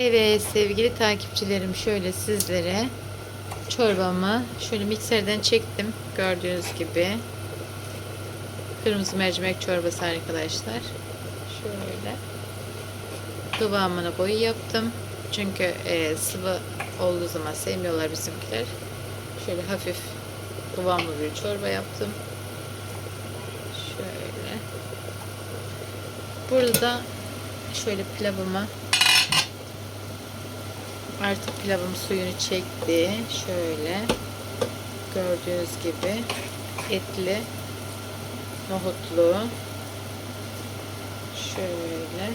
Evet sevgili takipçilerim şöyle sizlere çorbamı şöyle mikserden çektim gördüğünüz gibi. Kırmızı mercimek çorbası arkadaşlar. Şöyle kıvamına boyu yaptım. Çünkü e, sıvı olduğu zaman sevmiyorlar bizimkiler. Şöyle hafif kıvamlı bir çorba yaptım. Şöyle. Burada da şöyle pilavımı Artık pilavım suyunu çekti. Şöyle gördüğünüz gibi etli, nohutlu. Şöyle.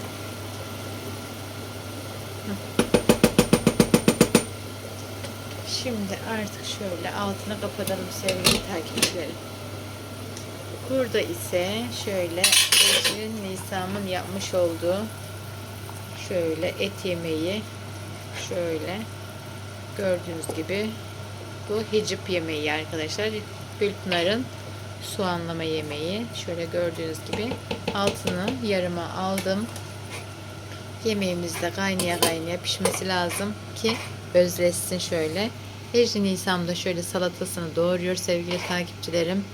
Şimdi artık şöyle altını kapatalım sevgili takipçilerim. Burada ise şöyle Ecrin yapmış olduğu şöyle et yemeği Şöyle gördüğünüz gibi bu hicip yemeği arkadaşlar. Gülpınar'ın soğanlama yemeği. Şöyle gördüğünüz gibi altını yarıma aldım. Yemeğimiz de kaynaya kaynaya pişmesi lazım ki özleşsin şöyle. Ecri Nisam da şöyle salatasını doğruyor sevgili takipçilerim.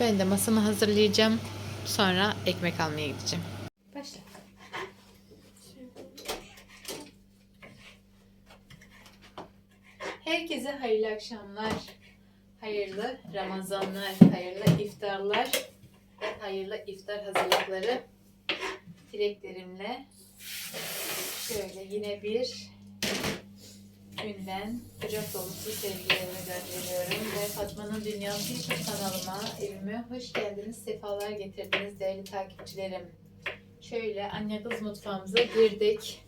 Ben de masamı hazırlayacağım. Sonra ekmek almaya gideceğim. Herkese hayırlı akşamlar, hayırlı Ramazanlar, hayırlı iftarlar, hayırlı iftar hazırlıkları dileklerimle şöyle yine bir günden kucak dolusu sevgilerimi gönderiyorum ve Fatma'nın Dünyası YouTube kanalıma, evime hoş geldiniz, sefalar getirdiniz değerli takipçilerim. Şöyle anne kız mutfağımıza girdik.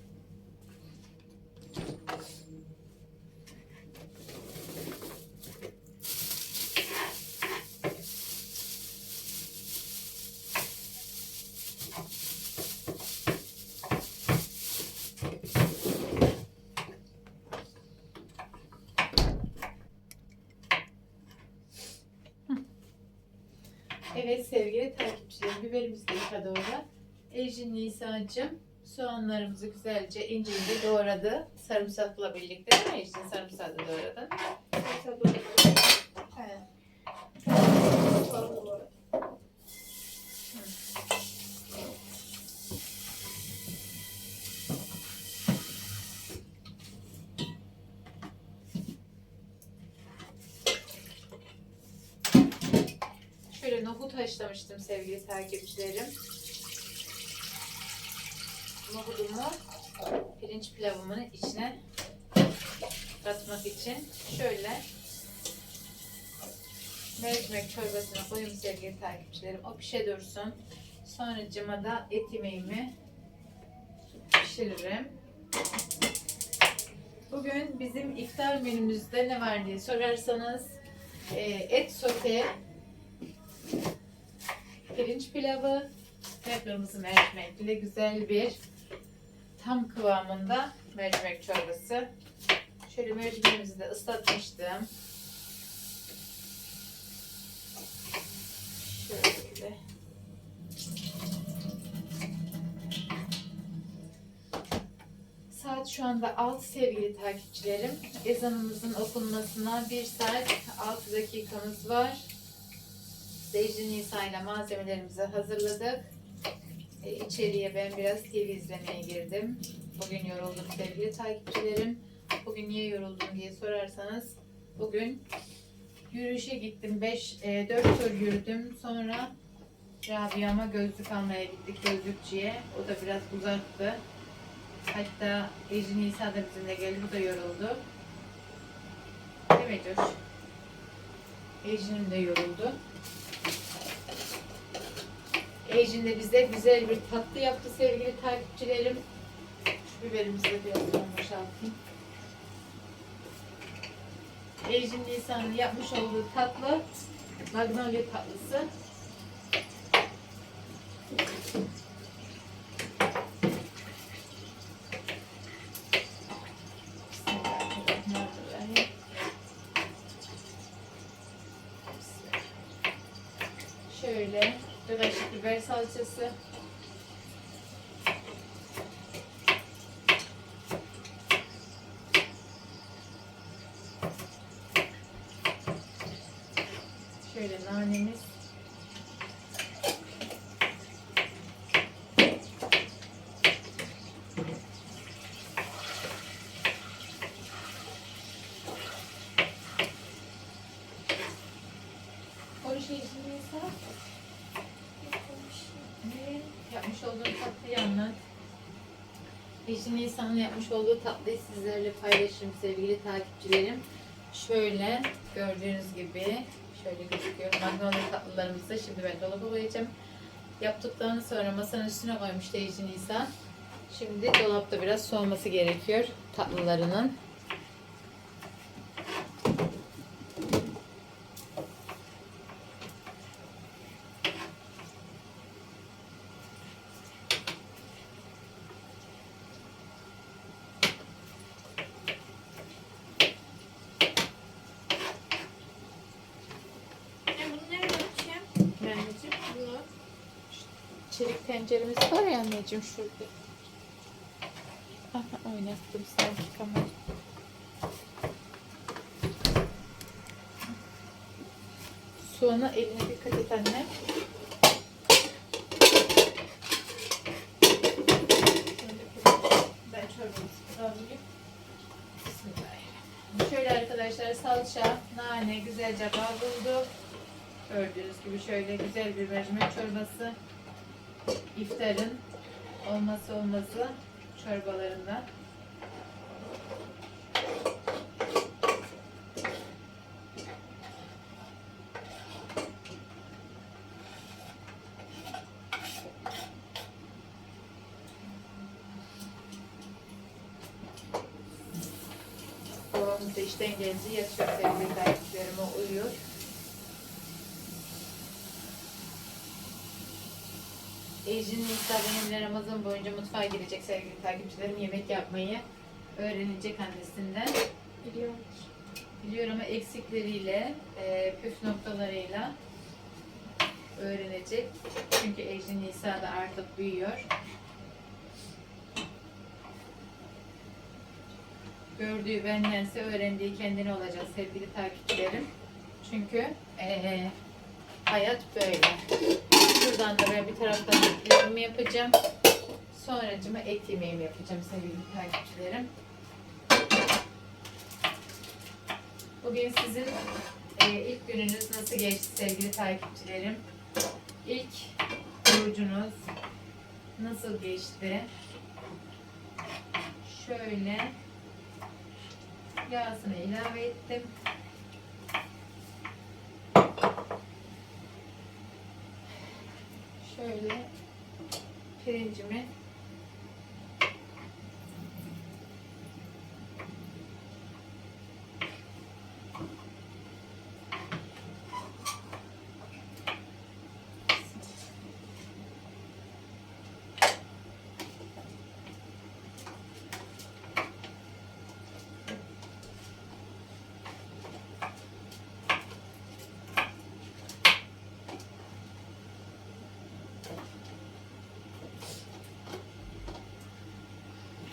Evet sevgili biberimizi de yıka doğra. Ejin Nisa'cığım soğanlarımızı güzelce ince ince doğradı. Sarımsakla birlikte değil mi Ejin? Sarımsağı da doğradı. Evet. Şöyle nohut haşlamıştım sevgili takipçilerim. Nohudumu pirinç pilavımın içine katmak için şöyle mercimek çorbasına koyayım sevgili takipçilerim. O pişe dursun. Sonracıma da et pişiririm. Bugün bizim iftar menümüzde ne var diye sorarsanız e, et sote, pirinç pilavı ve kırmızı mercimekli güzel bir tam kıvamında mercimek çorbası. Şöyle mercimeğimizi de ıslatmıştım. Şöyle. Saat şu anda 6 sevgili takipçilerim. Ezanımızın okunmasına 1 saat 6 dakikamız var. Zeytin Nisa ile malzemelerimizi hazırladık. E, içeriye ben biraz TV izlemeye girdim. Bugün yoruldum sevgili takipçilerim. Bugün niye yoruldum diye sorarsanız bugün yürüyüşe gittim. 5 e, 4 tur yürüdüm. Sonra Rabia'ma gözlük almaya gittik gözlükçüye. O da biraz uzaktı. Hatta Ece Nisa da bizimle geldi. Bu da yoruldu. Değil mi Coş? Ece'nin de yoruldu. Ejin de bize güzel bir tatlı yaptı sevgili takipçilerim. Şu biberimizi de biraz boşaltayım. Ejin Nisan'ın yapmış olduğu tatlı magnolia tatlısı. Bismillahirrahmanirrahim. Şöyle bir kaşık biber salçası. Şöyle nanemiz. Konuş Ecnisa. Ne? Yapmış olduğun tatlıyı anlat. Ecin Nisa'nın yapmış olduğu tatlıyı sizlerle paylaşırım sevgili takipçilerim. Şöyle gördüğünüz gibi şöyle gözüküyor. Magnolia tatlılarımızı şimdi ben dolaba koyacağım. Yaptıktan sonra masanın üstüne koymuştu Ecin Nisa. Şimdi dolapta biraz soğuması gerekiyor tatlılarının. Ya bunu nereden açayım? Anneciğim, Bunu. çelik tenceremiz var ya anneciğim şurada. Aha, oynattım sanki kamera. Soğana eline dikkat et anne. Ben. Şöyle arkadaşlar salça, nane güzelce kavruldu. Gördüğünüz gibi şöyle güzel bir mercimek çorbası. İftarın olması olmazı çorbalarından. Babamız işten yatıyor sevgili takipçilerime uyuyor. Ejin Nisa benimle Ramazan boyunca mutfağa girecek sevgili takipçilerim. Yemek yapmayı öğrenecek annesinden. Biliyorum. Biliyor ama eksikleriyle, e, püf noktalarıyla öğrenecek. Çünkü Ejin Nisa da artık büyüyor. Gördüğü bendense öğrendiği kendine olacak sevgili takipçilerim. Çünkü e, hayat böyle. Şuradan da ben bir taraftan yemeğimi yapacağım. Sonracıma et yemeğimi yapacağım sevgili takipçilerim. Bugün sizin e, ilk gününüz nasıl geçti sevgili takipçilerim? İlk orucunuz nasıl geçti? Şöyle yağsını ilave ettim. Şöyle pirincimi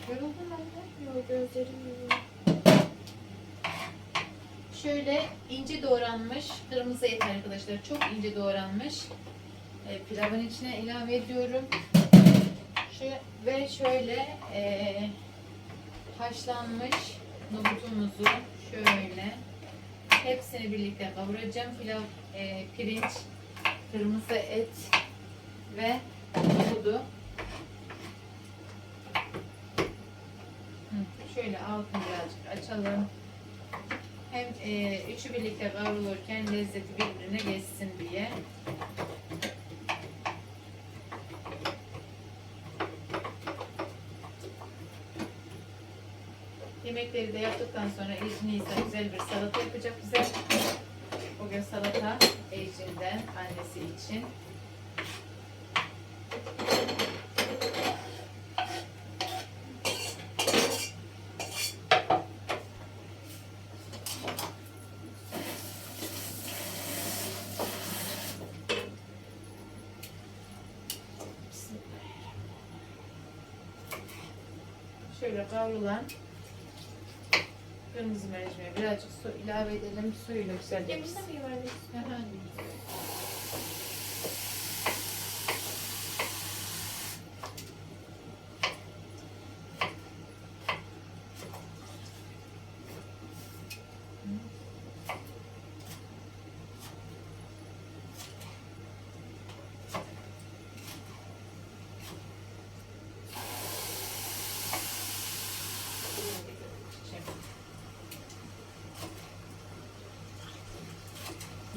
Yoruldun anne. Yok Şöyle ince doğranmış kırmızı et arkadaşlar. Çok ince doğranmış. E, pilavın içine ilave ediyorum. Şu, ve şöyle e, haşlanmış nohutumuzu şöyle hepsini birlikte kavuracağım. Pilav, e, pirinç, kırmızı et ve nohudu. Hı, Şöyle altını birazcık açalım. Hem e, üçü birlikte kavrulurken lezzeti birbirine geçsin diye. Yemekleri de yaptıktan sonra Ejin ise güzel bir salata yapacak bize. Bugün salata Ejin'den annesi için. Şöyle kavrulan Kırmızı mercimeğe birazcık su ilave edelim. Suyuyla güzelce pişsin. mı yuvarlayayım? Aha.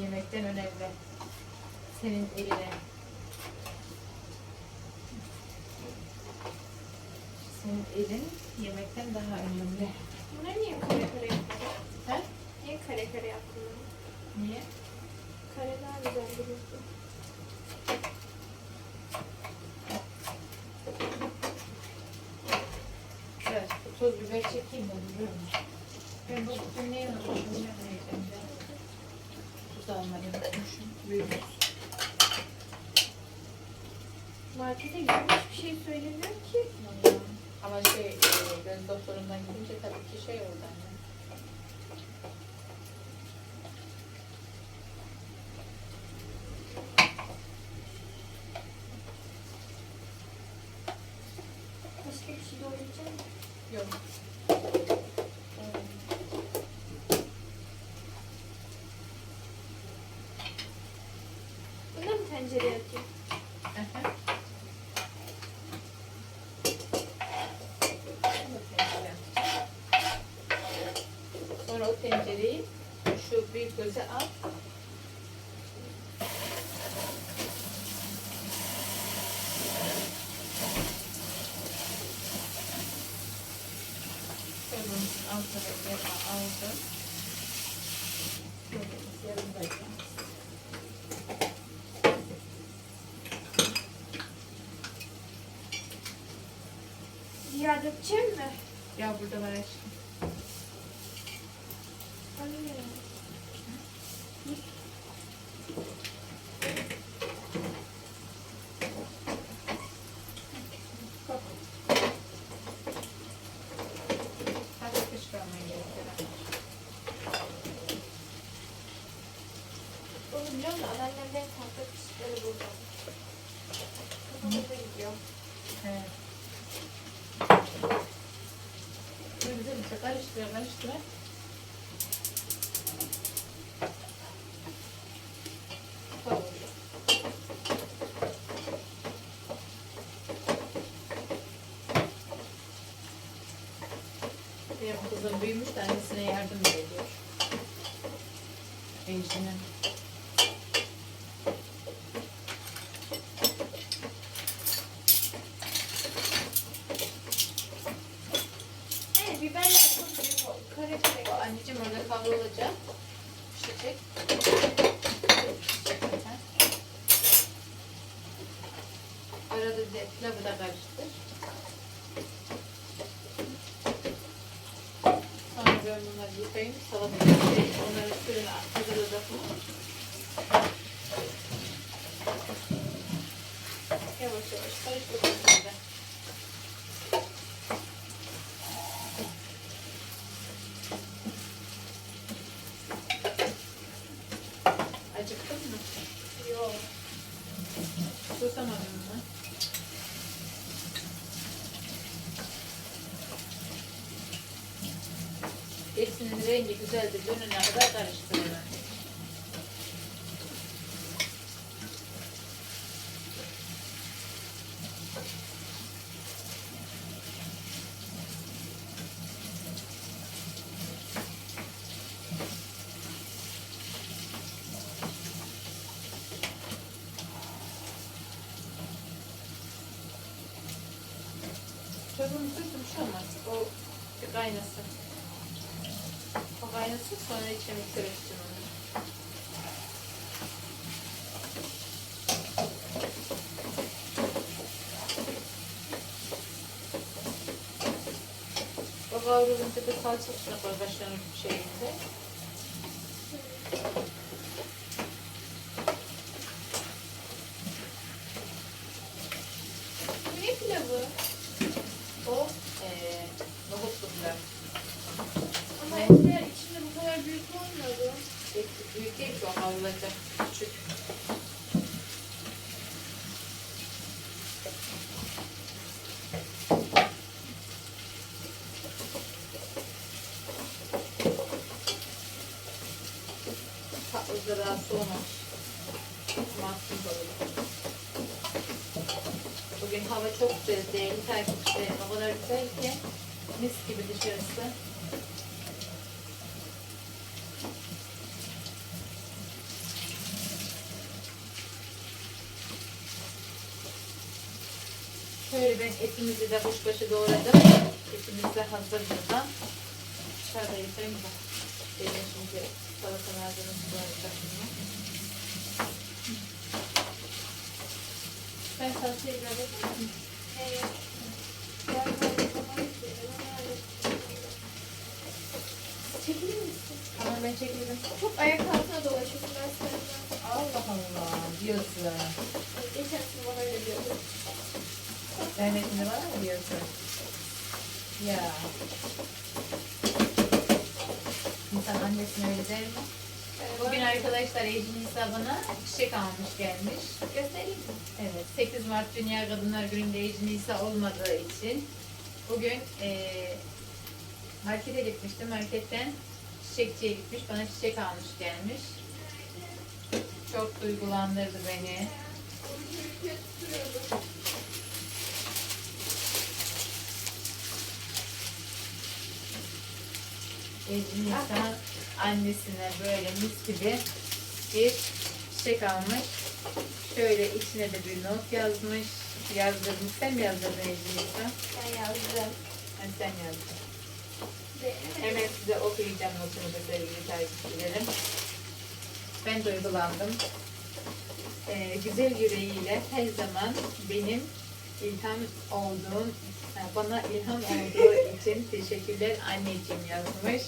Yemekten önemli. Senin eline. Senin elin yemekten daha önemli. Bunları niye kare kare yaptın? He? Niye kare kare yaptın? Niye? Kare daha güzel duruyordu. Evet, toz biber çekeyim de biliyor musun? Ben bu bugün neyi unutmuşum? Ne yiyeceğim ben? Tuz almayı unutmuşum. Büyük. Markete gidip hiçbir şey söylemiyor ki. Vallahi. Ama şey, e, göz doktorundan gidince tabii ki şey oldu anne. Başka bir şey doğrayacağım. Yok. Bunu da mı tencereye atayım? Aha. Bunu tencereye atacağım. Sonra o tencereyi şu büyük göze al. Kırmızı altına yağ aldım. Böyle yarım dakika. Ziya dökeceğim mi? Ya burada var aşkım. Anne. Hadi kışkırtmayı getir. Onu biliyorum da anneannemden tahta kışları burada. Kafamıza gidiyor. Evet. Böyle güzelce karıştıra karıştıra. Kavuruyor. Benim kızım büyümüş de annesine yardım ediyor. Ejder'in. Evet biberler çok büyük. Kare kare. Anneciğim orada kavrulacak. Pişecek zaten. Arada de pilavı da karıştır. Sonra ben bunları yıkayayım. Salatayı yıkayayım. Onları suyunu hazırlayacak mı? Yavaş yavaş karıştırıyorum şimdi. Acıktın mı? Yok. Susamadın mı? Hepsinin rengi güzeldir. Dönene kadar karıştırıyorum. de salça üstüne koy başlarının şeyinde. Ne pilavı? O e, nohutlu pilav. Ama etler içinde bu kadar büyük olmuyordu. Büyük değil ki o havlacı. Küçük. Kadar mis gibi dışarısı. Şöyle ben etimizi de kuşbaşı doğradım. Etimiz de hazır burada. Dışarıda yıkayayım da. Benim şimdi salata malzemesi doğrayacak bunu. Ben salatayı biraz yapayım. Evet. Ben böyle zaman istiyorum. Çekilir misin? Ama ben çekildim. Çok ayak altına dolaşıyorsun. Ben sevmem. Allah Allah diyorsun. Geçen sene bana öyle diyordu. Devletinde var mı diyorsun? Ya. İnsan annesine öyle der mi? Bugün arkadaşlar Ecin İsa bana çiçek almış gelmiş. Göstereyim mi? Evet, 8 Mart Dünya Kadınlar Günü'nde Ecin İsa olmadığı için bugün eee markete gitmiştim. Marketten çiçekçiye gitmiş. Bana çiçek almış gelmiş. Çok duygulandırdı beni. İsa annesine böyle mis gibi bir çiçek almış. Şöyle içine de bir not yazmış. Yazdırmış. Sen mi yazdırdın Ecin İsa? Ben yazdım. Yani sen yazdın. Hemen size okuyacağım notunu da sevgili takipçilerim. Ben duygulandım. Ee, güzel yüreğiyle her zaman benim ilham olduğum, bana ilham olduğu için teşekkürler anneciğim yazmış.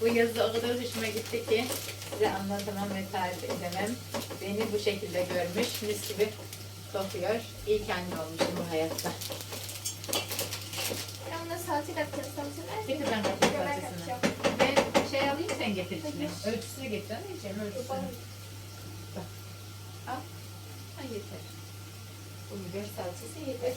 Bu yazı o kadar hoşuma gitti ki size anlatamam ve tarif edemem. Beni bu şekilde görmüş, mis gibi kokuyor. İyi ki anne olmuşum bu hayatta. Salça katacağım. Salça nerede? Getir ben salçasını. katacağım. Ben şey alayım sen getir içine. Ölçüsünü getir anneciğim ölçüsünü. Al. Ha yeter. Bu biber salçası yeter.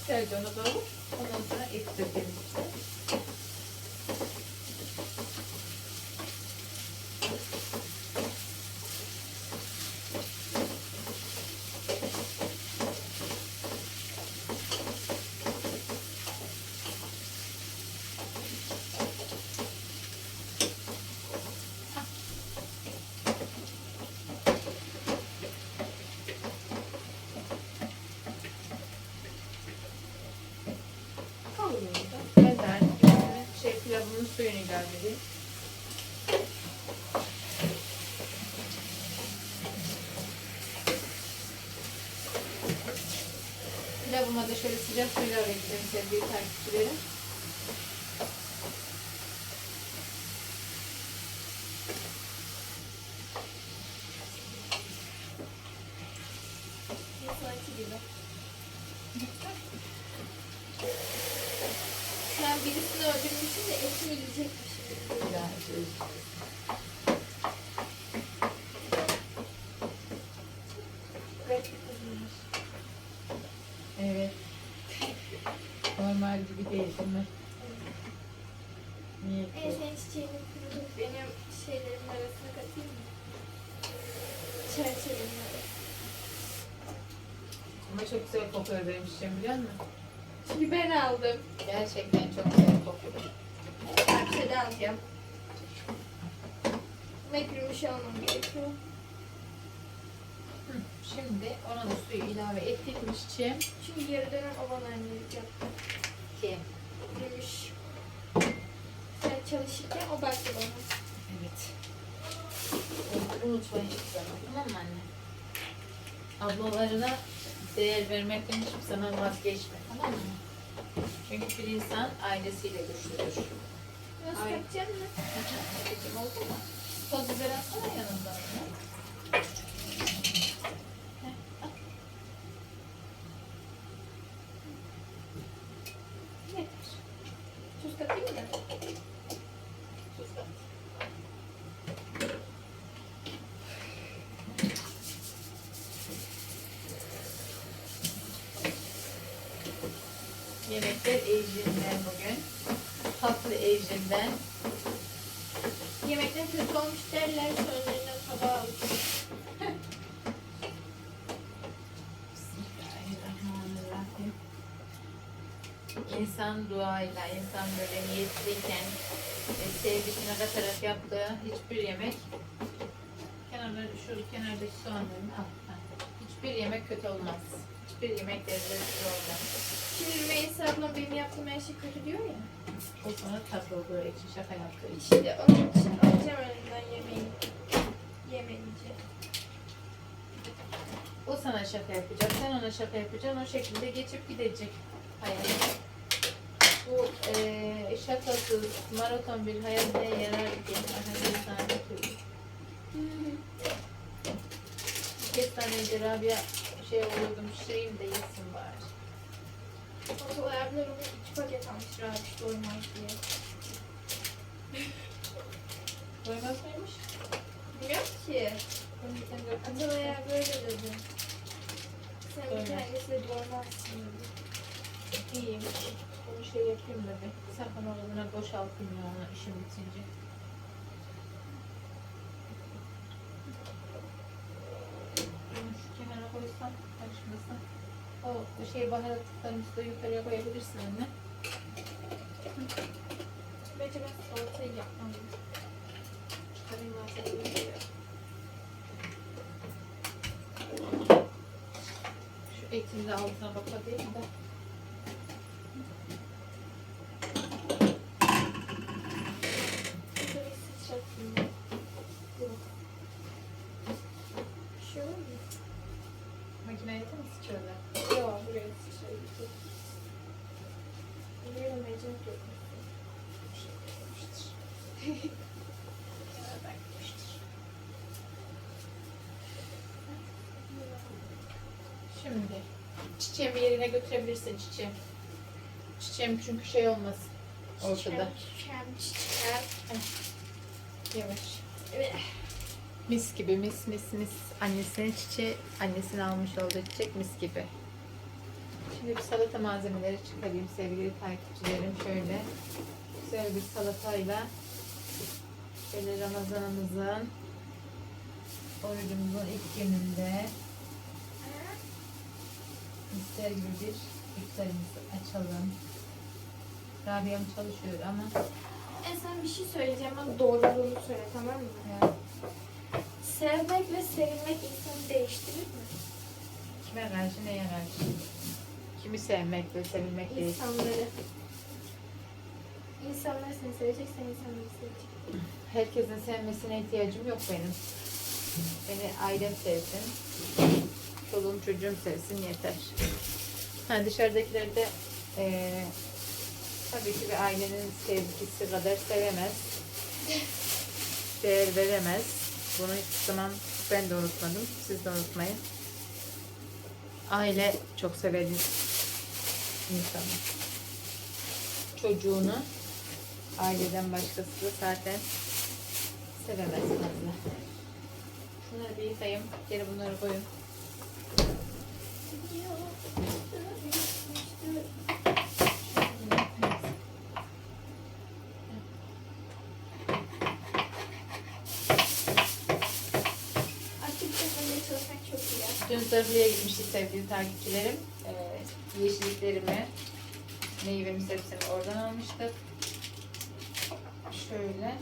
Güzelce onu kavur. Ondan sonra et dökelim işte. Kavuruyorum da. Ben de artık üstüne şey pilavımın suyunu ilave edeyim. Pilavıma da şöyle sıcak suyla ekleyeceğim sevgili takipçilerim. Salça gibi. Sen birisini öldürmüşsün de etini yiyecekmişsin. İlave edeceğiz. Garip bir kızıymış. Evet. Normal gibi değil değil mi? Niye En ki? senin çiçeğini kurutup benim şeylerimin arasına katayım mı? Çerçevenin arasına. Ama çok güzel kokuyor benim çiçeğim biliyor musun? Çünkü ben aldım. Gerçekten çok güzel kokuyor. Her şeyden alacağım. Mekrumuş almam gerekiyor. Hı, Şimdi ona da suyu ilave ettik mi çiçeğim? Çünkü yarı dönem o bana annelik yaptı. Ki. Gümüş. Sen çalışırken o baktı bana. Evet. Unutmayın hiçbir zaman. Tamam mı anne? Ablalarına değer vermekten hiçbir zaman vazgeçme. Tamam mı? Çünkü bir insan ailesiyle güçlüdür. Nasıl Ay. mı? Oldu mu? Toz biber atsana yanından. ya. Heh, al. Yeter. Tuz katayım mı? Tuz kat. Yemek Güzel Ejrin'den bugün. Tatlı Ejrin'den. Yemekten kötü olmuş derler sonlarına tabağa. Bismillahirrahmanirrahim. İnsan duayla, insan böyle niyetliyken e, sevgisine katarak yaptığı hiçbir yemek kenarda şu kenardaki soğanlarını al. ha. Hiçbir yemek kötü olmaz. Hiçbir yemek lezzetli olmaz. Şimdi Rümeysa abla benim yaptığım her şey kötü diyor ya. O sonra tatlı olduğu için şaka yaptığı için. İşte onun için alacağım önünden yemeği. Yemeyince. O sana şaka yapacak, sen ona şaka yapacaksın. O şekilde geçip gidecek hayat. Bu eee şakasız maraton bir hayat neye yarar ki? Sana bakıyorum. Bir kez tane önce Rabia şey oluyordum, şeyim de yesin bari. Okul ayaklarımı iki paket almış rahat doymaz diye. Doymaz mıymış? Bilmiyorum ki. Gördüm. Atılaya böyle dedi. Sen bir Doymaz. tanesiyle doymazsın dedi. İyiymiş. Bunu şey yapayım da bir. Bana ona boşaltayım ya onu işim bitince. Bunu şu kenara koysam, karışmasın. O şey baharatlıklarını da yukarıya koyabilirsin anne. Bence ben salatayı yapmalıyım. Çıkarayım malzemeleri. Şu etin de altına bakayım da. Şöyle sıçratayım ben. Dur. Bir şey olur mu? Makineye mi sıçıyorlar? Yok buraya sıçratayım. Buraya mecbur yok. Şimdi çiçeğimi yerine götürebilirsin çiçeğim. Çiçeğim çünkü şey olmaz ortada. Çiçeğim, çiçeğim. Yavaş. Evet. Mis gibi mis mis mis. Annesinin çiçeği, annesinin almış olduğu çiçek mis gibi. Şimdi bir salata malzemeleri çıkarayım sevgili takipçilerim. Şöyle güzel bir salatayla şöyle Ramazanımızın orucumuzun ilk gününde ister gibi bir iftarımızı açalım. Rabia'm çalışıyor ama E sen bir şey söyleyeceğim ama doğruluğunu söyle tamam mı? yani Sevmek ve sevilmek insanı değiştirir mi? kime karşı neye karşı? Kimi sevmek ve sevilmek değil. İnsanları. İnsanlar seni sevecek, sen insanları sevecek. Herkesin sevmesine ihtiyacım yok benim. Beni ailem sevsin. Çoluğum çocuğum sevsin yeter. Ha, dışarıdakileri de eee, tabii ki bir ailenin sevgisi kadar sevemez. Değer veremez. Bunu hiçbir zaman ben de unutmadım. Siz de unutmayın. Aile çok sever insanı. Çocuğunu aileden başkası da zaten sevemez fazla. Şunları bir yıkayayım. Geri bunları koyun. Açık çekmeye çalışmak çok iyi. ya. Dün Zırhlı'ya gitmiştik sevgili takipçilerim. Ee, yeşilliklerimi, meyvemi, sebzemi oradan almıştık. Şöyle.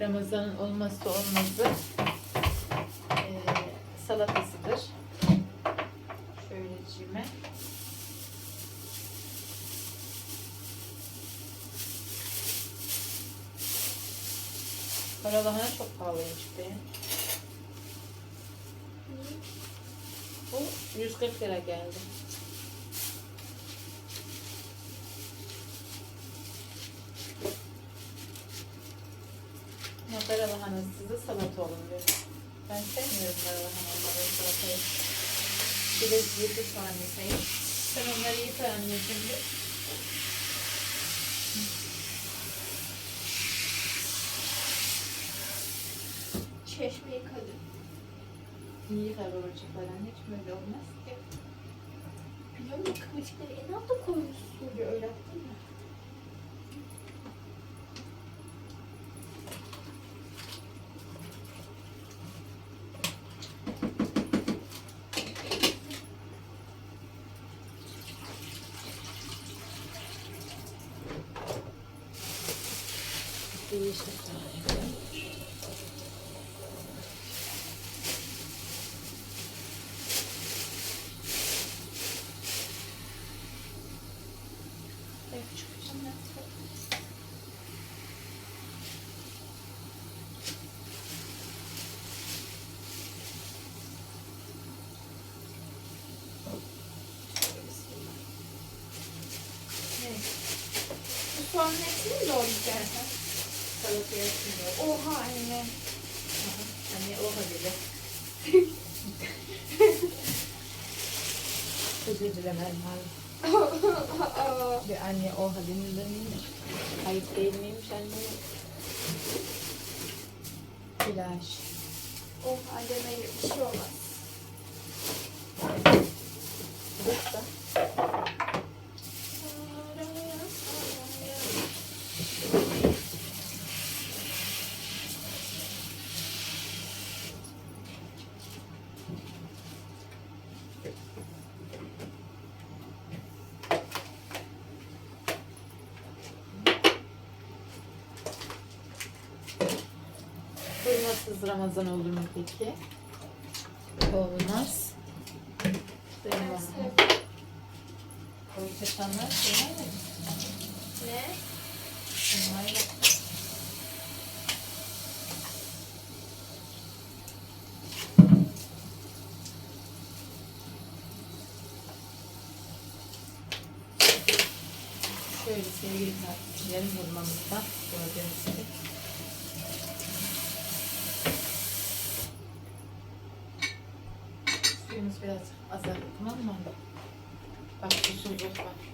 Ramazan'ın olmazsa olmazı ee, salatasıdır. Şöyle cime. Karalahana çok pahalıymış be. Bu 140 lira geldi. Ama karalahanasız da salata oluyor. Ben sevmiyorum karalahanaları salatayı. Bir de yedi yıkayayım. Sen onları yıka anneciğim. Çeşme yıkadım. Niye kavuracak falan hiç böyle olmaz ki. Biliyor musun kıvırcıkları en alta koymuşsun. Bir öyle yaptın? Değişik. Ben küçük küçük Ne? Bu soğanın hepsini mi doğrayacaksın? Salataya şimdi. Oha anne. Hani o haberi. Özür dilerim. Aa, Bir anne o haberinden miymiş? Ayıp değil miymiş anne? Flaş. Oha demeyle bir şey olmaz. Ramazan olur mu peki? Olmaz. Koyu mi? Ne? Bunlar yok. Şöyle sevgili takipçilerim vurmamızda gördüğünüz gibi. Suyumuz biraz azaldı tamam mı? Bak susuzluk var.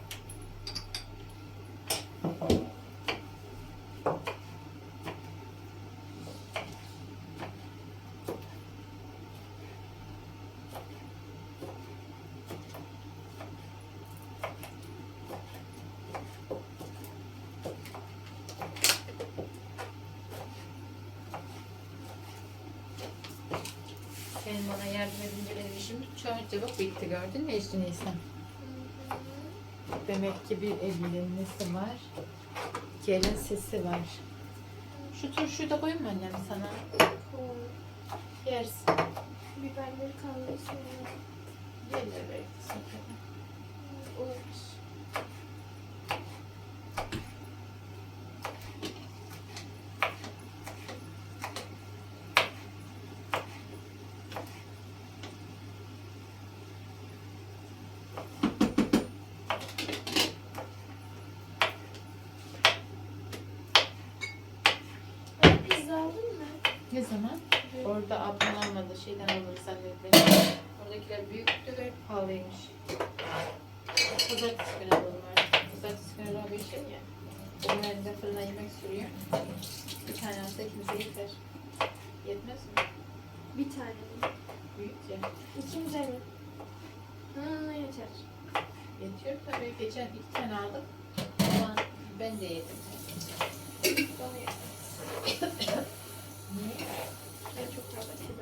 Senin bana yardım edince benim işim çok çabuk bitti gördün mü Ecrin Nisan? Demek ki bir evliliğin nesi var? Gelin sesi var. Şu turşuyu da koyayım mı annem sana? Yersin. Biberleri kalmayı sonra. Gelir belki sonra. Olur. Anne, Pizza aldın mı? Ne zaman? Orada ablam almadı. Şeyden alır zannettim. Oradakiler büyüktü ve pahalıymış. Pazartesi günü artık. Pazartesi günü daha bir şey ya. Onun elinde fırına yemek sürüyor. Bir tane alsa kimse yeter. Yetmez mi? Bir tane mi? Büyük ya. İkimize mi? Hı, yeter. Yetiyor tabii. Geçen iki tane aldık. Ama ben de yedim. Bana yeter. Niye? Ben çok fazla.